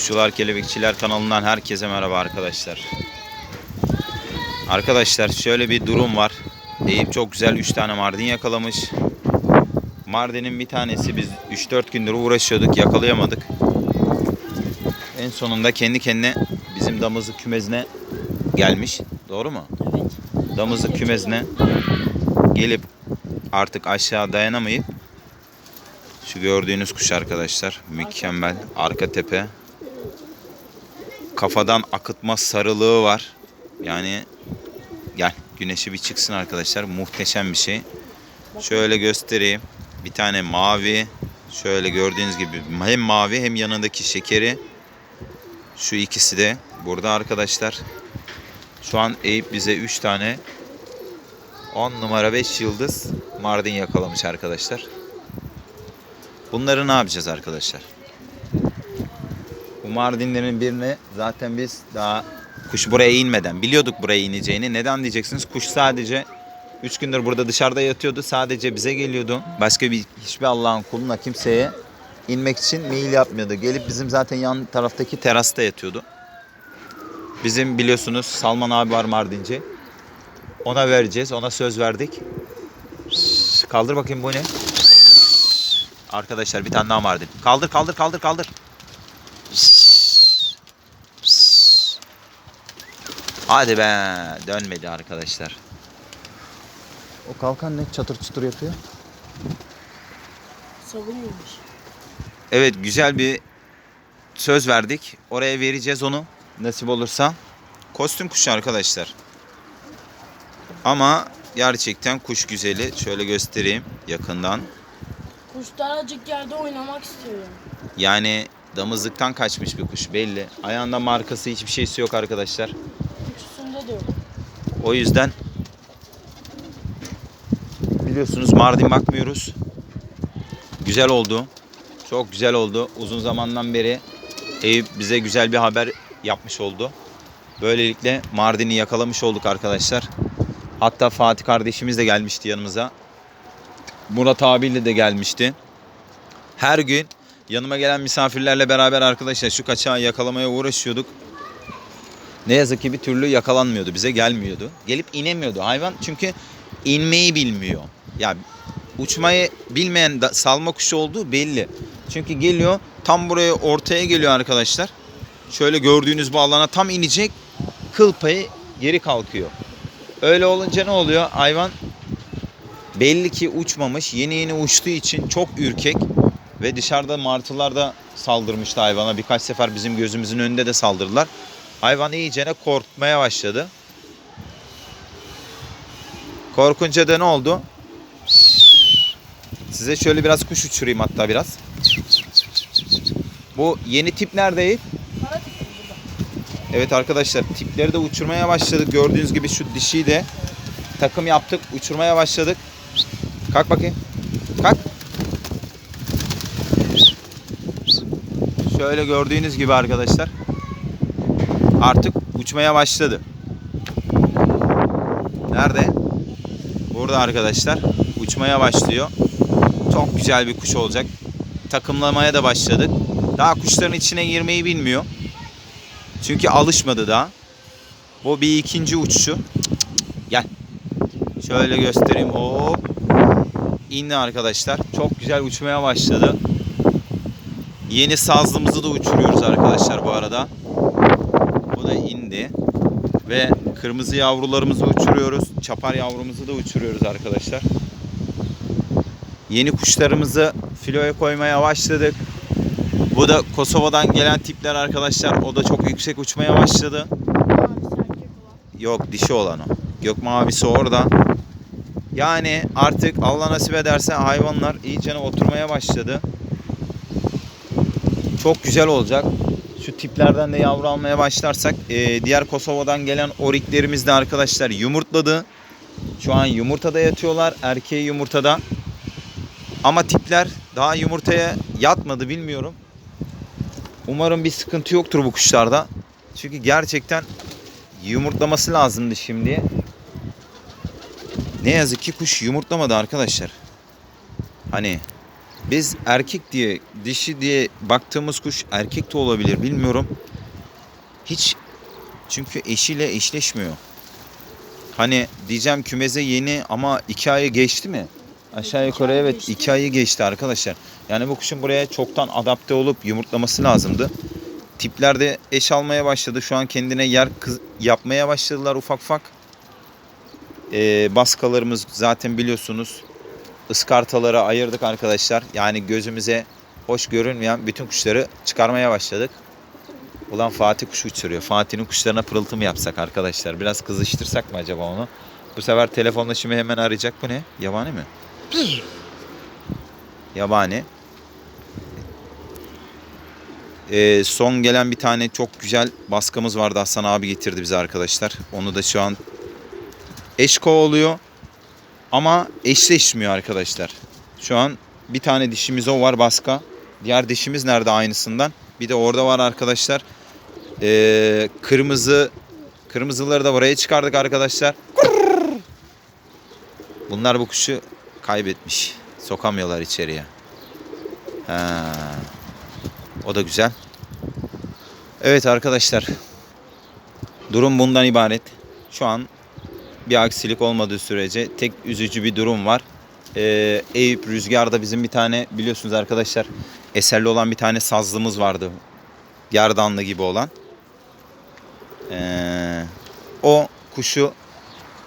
Kuşçular Kelebekçiler kanalından herkese merhaba arkadaşlar. Arkadaşlar şöyle bir durum var. Eyüp çok güzel 3 tane mardin yakalamış. Mardin'in bir tanesi biz 3-4 gündür uğraşıyorduk yakalayamadık. En sonunda kendi kendine bizim damızlık kümezine gelmiş. Doğru mu? Evet. Damızlık kümezine gelip artık aşağı dayanamayıp şu gördüğünüz kuş arkadaşlar mükemmel arka tepe kafadan akıtma sarılığı var. Yani gel güneşi bir çıksın arkadaşlar. Muhteşem bir şey. Şöyle göstereyim. Bir tane mavi. Şöyle gördüğünüz gibi hem mavi hem yanındaki şekeri. Şu ikisi de burada arkadaşlar. Şu an Eyüp bize 3 tane 10 numara 5 yıldız Mardin yakalamış arkadaşlar. Bunları ne yapacağız arkadaşlar? Mardinlerin birini zaten biz daha kuş buraya inmeden biliyorduk buraya ineceğini. Neden diyeceksiniz? Kuş sadece 3 gündür burada dışarıda yatıyordu. Sadece bize geliyordu. Başka bir hiçbir Allah'ın kuluna kimseye inmek için meyil yapmıyordu. Gelip bizim zaten yan taraftaki terasta yatıyordu. Bizim biliyorsunuz Salman abi var Mardinci. Ona vereceğiz. Ona söz verdik. Kaldır bakayım bu ne? Arkadaşlar bir tane daha Mardin. Kaldır kaldır kaldır kaldır. Hadi be. Dönmedi arkadaşlar. O kalkan ne çatır çutur yapıyor? Savunuyormuş. Evet güzel bir söz verdik. Oraya vereceğiz onu nasip olursa. Kostüm kuşu arkadaşlar. Ama gerçekten kuş güzeli. Şöyle göstereyim yakından. Kuşlar acık yerde oynamak istiyor. Yani damızlıktan kaçmış bir kuş belli. Ayağında markası hiçbir şeysi yok arkadaşlar. O yüzden biliyorsunuz Mardin bakmıyoruz. Güzel oldu. Çok güzel oldu. Uzun zamandan beri Eyüp bize güzel bir haber yapmış oldu. Böylelikle Mardin'i yakalamış olduk arkadaşlar. Hatta Fatih kardeşimiz de gelmişti yanımıza. Murat abiyle de gelmişti. Her gün yanıma gelen misafirlerle beraber arkadaşlar şu kaçağı yakalamaya uğraşıyorduk. Ne yazık ki bir türlü yakalanmıyordu. Bize gelmiyordu. Gelip inemiyordu hayvan çünkü inmeyi bilmiyor. Ya uçmayı bilmeyen da, salma kuşu olduğu belli. Çünkü geliyor tam buraya ortaya geliyor arkadaşlar. Şöyle gördüğünüz bu alana tam inecek. Kıl payı geri kalkıyor. Öyle olunca ne oluyor? Hayvan belli ki uçmamış. Yeni yeni uçtuğu için çok ürkek. Ve dışarıda martılar da saldırmıştı hayvana. Birkaç sefer bizim gözümüzün önünde de saldırdılar. Hayvan iyicene korkmaya başladı. Korkunca da ne oldu? Size şöyle biraz kuş uçurayım hatta biraz. Bu yeni tip burada. Evet arkadaşlar tipleri de uçurmaya başladık. Gördüğünüz gibi şu dişiyi de takım yaptık. Uçurmaya başladık. Kalk bakayım. Kalk. Şöyle gördüğünüz gibi arkadaşlar. Artık uçmaya başladı. Nerede? Burada arkadaşlar. Uçmaya başlıyor. Çok güzel bir kuş olacak. Takımlamaya da başladık. Daha kuşların içine girmeyi bilmiyor. Çünkü alışmadı daha. Bu bir ikinci uçuşu. Gel. Şöyle göstereyim. Hop. İndi arkadaşlar. Çok güzel uçmaya başladı. Yeni sazlımızı da uçuruyoruz arkadaşlar bu arada. İndi. Ve kırmızı yavrularımızı uçuruyoruz. Çapar yavrumuzu da uçuruyoruz arkadaşlar. Yeni kuşlarımızı filoya koymaya başladık. Bu da Kosova'dan gelen tipler arkadaşlar. O da çok yüksek uçmaya başladı. Yok dişi olan o. Gök mavisi orada. Yani artık Allah nasip ederse hayvanlar iyicene oturmaya başladı. Çok güzel olacak. Şu tiplerden de yavru almaya başlarsak e, diğer Kosova'dan gelen oriklerimiz de arkadaşlar yumurtladı. Şu an yumurtada yatıyorlar. Erkeği yumurtada. Ama tipler daha yumurtaya yatmadı bilmiyorum. Umarım bir sıkıntı yoktur bu kuşlarda. Çünkü gerçekten yumurtlaması lazımdı şimdi. Ne yazık ki kuş yumurtlamadı arkadaşlar. Hani Biz erkek diye, dişi diye baktığımız kuş erkek de olabilir bilmiyorum. Hiç çünkü eşiyle eşleşmiyor. Hani diyeceğim kümeze yeni ama iki ayı geçti mi? Aşağı yukarı evet geçti. iki ayı geçti arkadaşlar. Yani bu kuşun buraya çoktan adapte olup yumurtlaması lazımdı. Tiplerde eş almaya başladı. Şu an kendine yer yapmaya başladılar ufak ufak. Ee, baskalarımız zaten biliyorsunuz ıskartalara ayırdık arkadaşlar. Yani gözümüze hoş görünmeyen bütün kuşları çıkarmaya başladık. Ulan Fatih kuş uçuruyor. Fatih'in kuşlarına pırıltı mı yapsak arkadaşlar? Biraz kızıştırsak mı acaba onu? Bu sefer telefonla şimdi hemen arayacak. Bu ne? Yabani mi? Yabani. Ee, son gelen bir tane çok güzel baskımız vardı. Hasan abi getirdi bize arkadaşlar. Onu da şu an eşko oluyor. Ama eşleşmiyor arkadaşlar. Şu an bir tane dişimiz o var baska. Diğer dişimiz nerede aynısından? Bir de orada var arkadaşlar. Ee, kırmızı kırmızıları da buraya çıkardık arkadaşlar. Bunlar bu kuşu kaybetmiş. Sokamıyorlar içeriye. Ha. O da güzel. Evet arkadaşlar. Durum bundan ibaret. Şu an bir aksilik olmadığı sürece tek üzücü bir durum var. Ee, Eyüp Rüzgar'da bizim bir tane biliyorsunuz arkadaşlar eserli olan bir tane sazlımız vardı. Gerdanlı gibi olan. Ee, o kuşu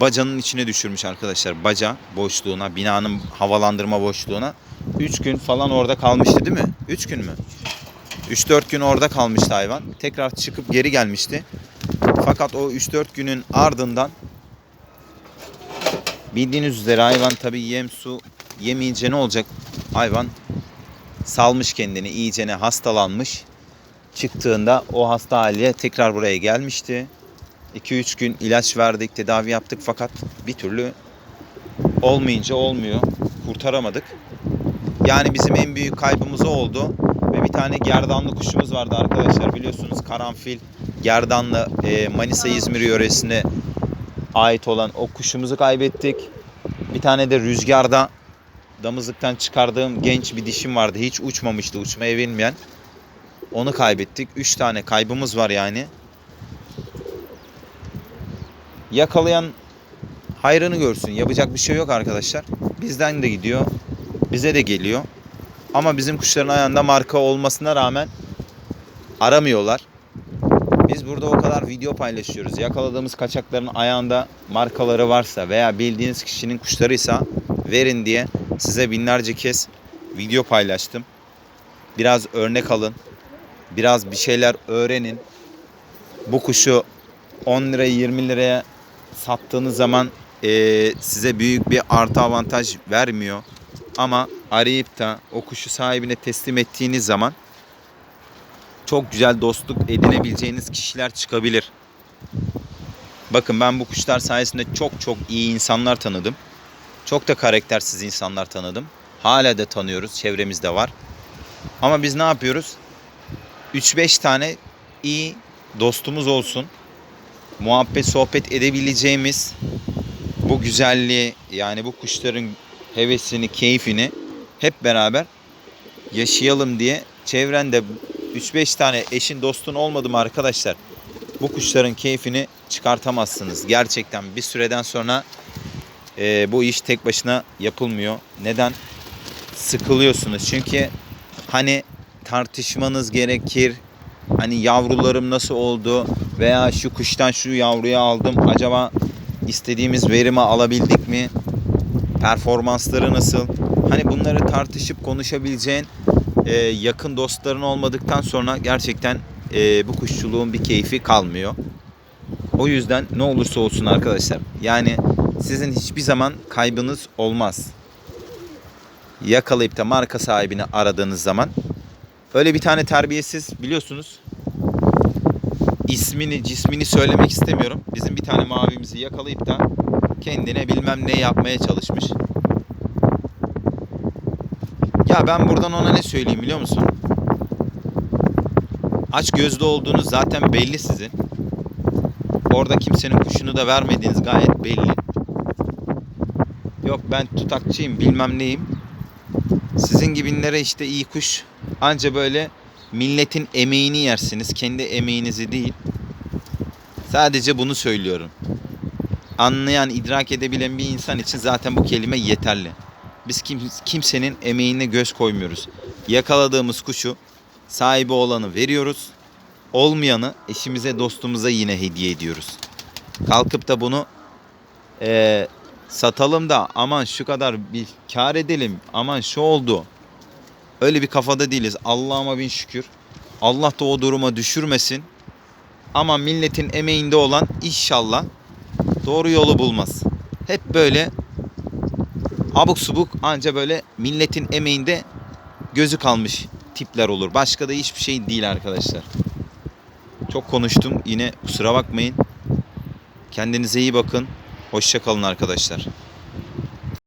bacanın içine düşürmüş arkadaşlar. Baca boşluğuna, binanın havalandırma boşluğuna. 3 gün falan orada kalmıştı değil mi? 3 gün mü? 3-4 gün orada kalmıştı hayvan. Tekrar çıkıp geri gelmişti. Fakat o 3-4 günün ardından bildiğiniz üzere hayvan tabi yem su yemeyince ne olacak? Hayvan salmış kendini iyicene hastalanmış. Çıktığında o hasta haliyle tekrar buraya gelmişti. 2-3 gün ilaç verdik, tedavi yaptık fakat bir türlü olmayınca olmuyor. Kurtaramadık. Yani bizim en büyük kaybımız oldu. Ve bir tane gerdanlı kuşumuz vardı arkadaşlar biliyorsunuz karanfil gerdanlı e, Manisa İzmir yöresine ait olan o kuşumuzu kaybettik. Bir tane de rüzgarda damızlıktan çıkardığım genç bir dişim vardı. Hiç uçmamıştı uçmayı bilmeyen. Onu kaybettik. 3 tane kaybımız var yani. Yakalayan hayrını görsün. Yapacak bir şey yok arkadaşlar. Bizden de gidiyor. Bize de geliyor. Ama bizim kuşların ayağında marka olmasına rağmen aramıyorlar. Burada o kadar video paylaşıyoruz. Yakaladığımız kaçakların ayağında markaları varsa veya bildiğiniz kişinin kuşlarıysa verin diye size binlerce kez video paylaştım. Biraz örnek alın. Biraz bir şeyler öğrenin. Bu kuşu 10 liraya 20 liraya sattığınız zaman eee, size büyük bir artı avantaj vermiyor. Ama arayıp da o kuşu sahibine teslim ettiğiniz zaman çok güzel dostluk edinebileceğiniz kişiler çıkabilir. Bakın ben bu kuşlar sayesinde çok çok iyi insanlar tanıdım. Çok da karaktersiz insanlar tanıdım. Hala da tanıyoruz. Çevremizde var. Ama biz ne yapıyoruz? 3-5 tane iyi dostumuz olsun. Muhabbet, sohbet edebileceğimiz bu güzelliği yani bu kuşların hevesini, keyfini hep beraber yaşayalım diye çevrende 3-5 tane eşin dostun olmadı mı arkadaşlar? Bu kuşların keyfini çıkartamazsınız. Gerçekten bir süreden sonra e, bu iş tek başına yapılmıyor. Neden? Sıkılıyorsunuz. Çünkü hani tartışmanız gerekir. Hani yavrularım nasıl oldu veya şu kuştan şu yavruyu aldım. Acaba istediğimiz verimi alabildik mi? Performansları nasıl? Hani bunları tartışıp konuşabileceğin e, yakın dostların olmadıktan sonra gerçekten e, bu kuşçuluğun bir keyfi kalmıyor. O yüzden ne olursa olsun arkadaşlar. Yani sizin hiçbir zaman kaybınız olmaz. Yakalayıp da marka sahibini aradığınız zaman öyle bir tane terbiyesiz biliyorsunuz ismini cismini söylemek istemiyorum. Bizim bir tane mavimizi yakalayıp da kendine bilmem ne yapmaya çalışmış. Ya ben buradan ona ne söyleyeyim biliyor musun? Aç gözlü olduğunuz zaten belli sizin. Orada kimsenin kuşunu da vermediğiniz gayet belli. Yok ben tutakçıyım bilmem neyim. Sizin gibinlere işte iyi kuş anca böyle milletin emeğini yersiniz. Kendi emeğinizi değil. Sadece bunu söylüyorum. Anlayan, idrak edebilen bir insan için zaten bu kelime yeterli. Biz kim, kimsenin emeğine göz koymuyoruz. Yakaladığımız kuşu sahibi olanı veriyoruz. Olmayanı eşimize, dostumuza yine hediye ediyoruz. Kalkıp da bunu eee, satalım da aman şu kadar bir kar edelim. Aman şu oldu. Öyle bir kafada değiliz. Allah'ıma bin şükür. Allah da o duruma düşürmesin. Ama milletin emeğinde olan inşallah doğru yolu bulmaz. Hep böyle abuk subuk anca böyle milletin emeğinde gözü kalmış tipler olur. Başka da hiçbir şey değil arkadaşlar. Çok konuştum. Yine kusura bakmayın. Kendinize iyi bakın. Hoşça kalın arkadaşlar.